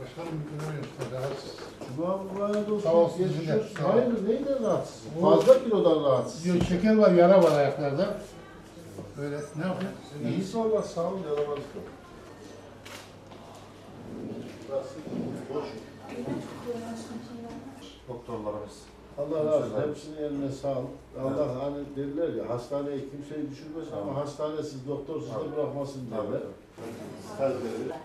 Başkanım bilmiyorum. Rahatsız. Mübarek olsun. Sağ olsun, Geçmiş güzel, olsun. sağ ol. Hayır neyden rahatsız? O- Fazla kilodan rahatsız. Diyor şeker var, yara var ayaklarda. Böyle ne yapıyor? İyisi valla sağ olun yaramazlık yok. Burası boş. Doktorlarımız. Allah razı olsun. Hepsinin eline sağlık. Allah hani derler ya hastaneye kimseyi düşürmez ama hastanesiz doktorsuz da bırakmasın derler. Kalpleri.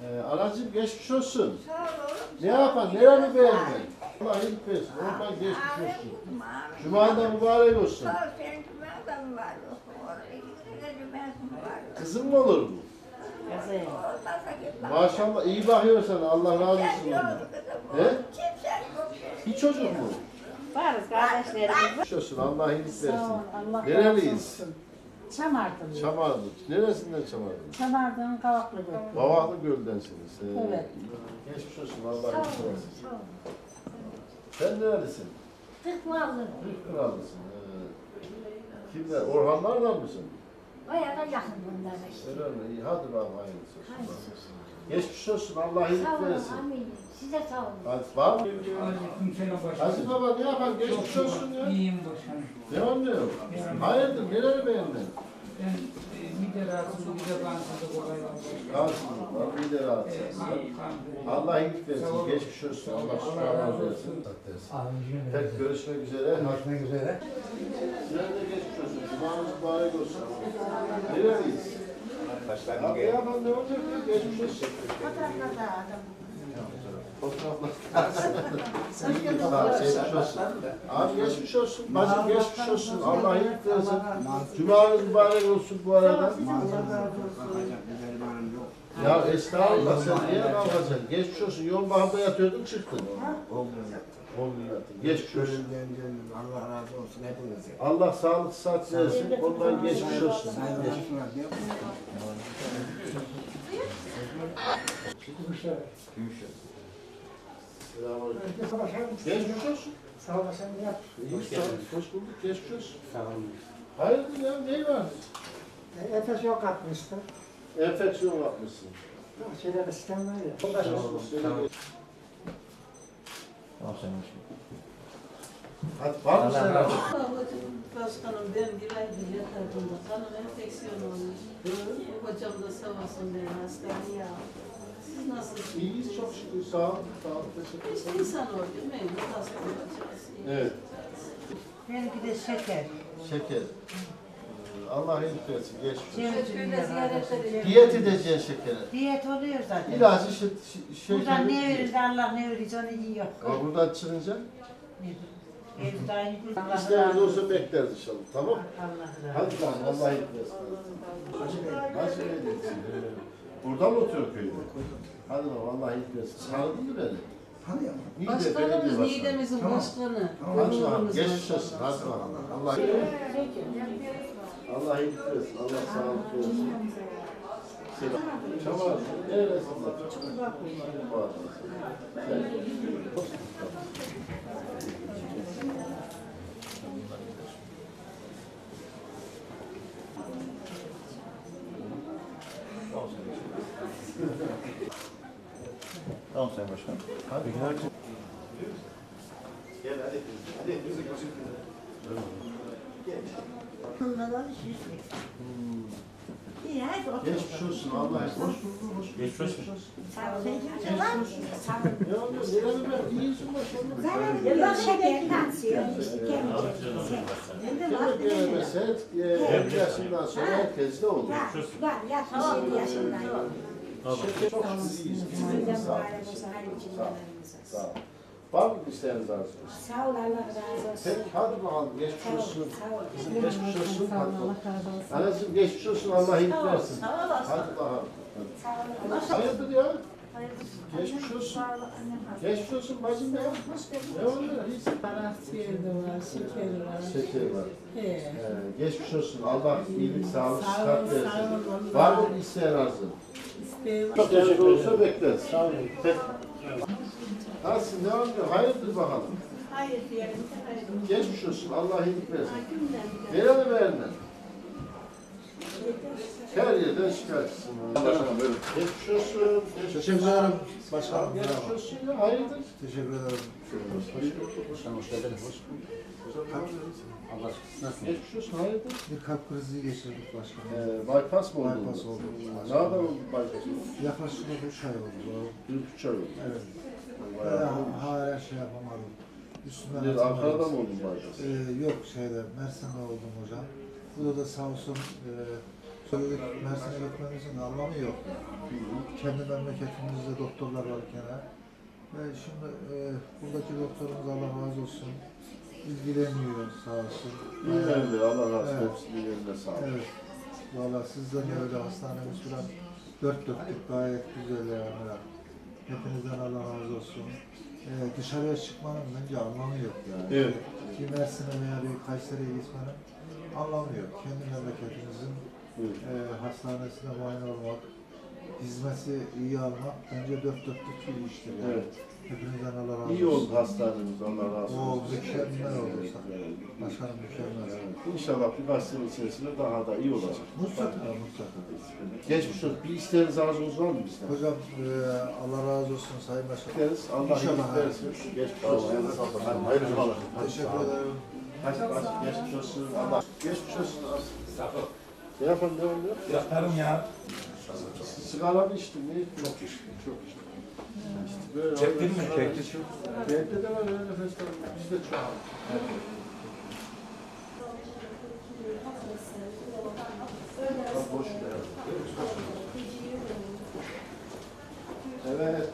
Ee, anacığım geçmiş olsun. Sağ olun. Ne yapan? Neremi beğendin? Allah iyilik versin. Oradan geçmiş olsun. Cuma'da mübarek olsun. Sağ ol senin cumadan var. Oraya gidince var. Kızın mı olur bu? Bak. Maşallah iyi bakıyor sana. Allah razı olsun. ondan. kızım. He? Kimse yok. Bir çocuk mu? Varız kardeşlerimiz. Geçmiş olsun. Allah iyilik versin. ol. Allah Nereliyiz? razı olsun. Çamardın. Çamarlı. Neresinden Çamarlı? Çamardın Kavaklı Gölü. Kavaklı Göl'densiniz. Ee, Evet. Geçmiş olsun. Allah Sağ iyilik olun. Sağ olun. Sen nerelisin? Tıkmalı. Türk krallısın. Ee, kimler? Orhanlarla mısın? Bayağı da yakın bunlara işte. Öyle mi? İyi. Hadi bakalım hayırlısı olsun. Hayırlısı olsun. Geçmiş olsun. Allah Sağ iyilik olun. versin. Amin. Size sağ olun. Hadi var mı? Aleykümselam başkanım. Hacı baba ne yapan? Geçmiş olsun ya. İyiyim başkanım. Devam diyor. Hayırdır? Neleri beğendin? Ben e, mide rahatsızlığı, mide bağımsızlığı olayım başkanım. Rahatsızlık var. Bir de E, rahatsız. kan- kan- Allah iyilik versin. Geçmiş olsun. Allah razı versin. Tek görüşmek üzere. Görüşmek üzere. Sizler de geçmiş olsun. Cumanız mübarek olsun. Nereliyiz? Abi ne yapan ne olacak ya? Geçmiş olsun. Fotoğraflarda adam. Fotoğraflar. Ol, geçmiş olsun. Abi geçmiş olsun. Bacım geçmiş olsun. Allah iyilik versin. Cumanız mübarek olsun bu arada. Ya estağfurullah sen niye kalkacaksın? Geçmiş olsun. Yol bağında yatıyordun çıktın. Olmuyor. Geçmiş olsun. Allah razı olsun hepinize. Allah sağlık sıhhat versin. Ondan geçmiş olsun. Selamünaleyküm. Geçmiş olsun. Sağ olasın. Yap. İyi sağ ol. Hoş bulduk. Geçmiş olsun. Hayırdır ya? Neyi var? Efes yok atmıştı. Enfeksiyon yapmışsın. Şeyler sistem var ya. Geçmiş olsun. Hadi var mı sen? Başkanım ben bir aydır yatardımda kanım enfeksiyon olmuş. Hocam da sağ olsun beni hastaneye aldı. Siz nasılsınız? İyiyiz çok şükür. Sağ ol. Sağ ol. Teşekkür ederim. İşte insan oluyor, mecbur hasta olacağız. Evet. Benimki de şeker. Şeker. Ee, Allah iyilik versin. Geçmiş. Şöyle ziyaret edelim. Diyet edeceksin şekere. Diyet oluyor zaten. İlacı şey, şey, Buradan ne verirse Allah ne verirse onu yiyor. Ama buradan çıkınca Evde aynı gün. Allah razı olsun. olsa bekleriz inşallah. Tamam mı? Allah razı olsun. Hadi bakalım. Allah iyilik versin. Nasıl? Burada mı oturuyor köyde? Hadi bakalım. Allah iyilik versin. Tanıdın mı beni? Tanıyor musun? Niğde Belediye Başkanımız Başkanı. Niğde'mizin başkanı. Hadi bakalım. Onurumuz Geçmiş var. olsun. Hadi bakalım. Allah Allah iyilik versin. Allah sağlık versin. Selam. Çabuk. Neresin? Çabuk. Tamam Sayın Başkanım. Hadi. Gel hadi. Hadi. Bunlardan şiş. İyi hadi otur. Geçmiş olsun. Allah hoş bulduk. Hoş bulduk. Geçmiş olsun. Sağ ol. Sen kimse var mı? Sağ ol. Ne oluyor? Nereye ben? İyisin maşallah. Yıllar şeker tansiyon işte kemik. Ben de var. Demek ki mesela e, 50 yaşından sonra herkes de olur. Var, var. 67 yaşındayım. Şeker iyiyiz. Sağ ol. mübarek olsun. Hayırlı cümlelerinize. Sağ ol. Var mı isteğiniz arzunuz? Sağ ol. Allah razı olsun. Peki hadi bakalım. Geçmiş Sağ ol. olsun. Sağ ol. Geçmiş olsun. Bakalım. Anacığım geçmiş olsun. Allah iyilik versin. Sağ olasın. Hadi bakalım. Sağ ol. Hayırdır ya? Geçmiş olsun. Sağ ol. Geçmiş olsun bacım ya. Ne oluyor? İyisin. Akciğeri de var, şekeri var. Şeker var. He. Ee, geçmiş olsun. Allah iyilik, sağlık, Sağ sıhhat olun, versin. sağ olun. Var mı bir isteğin arzu? Çok teşekkür olursa bekleriz. Sağ olun. Peki. Nasılsın? Ne oluyor? Hayırdır bakalım. Hayır diyelim hayır. Geçmiş olsun. Allah iyilik versin. Nerede beğendin? Her yerden şikayetçisin. Başkanım buyurun. Geçmiş olsun. Teşekkür ederim. Başkanım. Geçmiş olsun ya, hayırdır? Teşekkür ederim. Başkanım hoş geldiniz. Allah nasılsın? Geçmiş olsun, hayırdır? Bir kalp krizi geçirdik başkanım. Ee, bypass mı oldu? Bypass oldu. Ne kadar oldu bypass oldu? Yaklaşık 3 ay oldu. Bir üç ay oldu. Evet. Bayağı Hala, şey yapamadım. Üstünden. Ankara'da mı oldun bypass? Ee, yok şeyde Mersin'de oldum hocam. Burada da sağ olsun e, söyledik Mersin'e gitmemizin anlamı yok. Kendi memleketimizde doktorlar varken ha. ve şimdi e, buradaki doktorumuz Allah razı olsun ilgileniyor sağ olsun. İyi Allah razı olsun. Evet. Hepsinin yerine sağlık. Evet. Valla sizden de öyle hastanemiz falan dört dörtlük gayet güzel yani. Hepinizden Allah razı olsun. Ee, dışarıya çıkmanın bence anlamı yok yani. Evet. Bir Mersin'e veya bir Kayseri'ye gitmenin anlamı yok. Kendi memleketimizin e, hastanesine muayene olmak, hizmeti iyi almak bence dört dörtlük bir iştir yani. Evet. Hepinizden Allah razı olsun. İyi oldu hastanemiz. Allah razı olsun. mükemmel oldu. Evet. Başkanım mükemmel. Evet. İnşallah birkaç sene içerisinde daha da iyi olacak. Mutlaka mutlaka. Geçmiş olsun. Bir isteğiniz arzunuz var mı bizden? Hocam e, Allah razı olsun Sayın Başkanım. İsteriz. Allah İnşallah. Geçmiş olsun. Hayırlı cumalar. Teşekkür ederim. Hadi baş, geçmiş olsun. Allah. Geçmiş olsun. Yapalım ne oluyor? Yaparım ya. Sigara mı içtin? Ne içtin? Çok içtim. Çok içtim. İşte böyle Çektin mi? Çekti. Bende de var öyle nefesler. Bizde çok. Ver. Evet.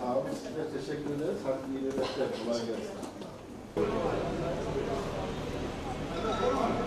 Sağ olun. Size teşekkür ederiz. Hakkı iyi nöbetler. Kolay gelsin. Thank you.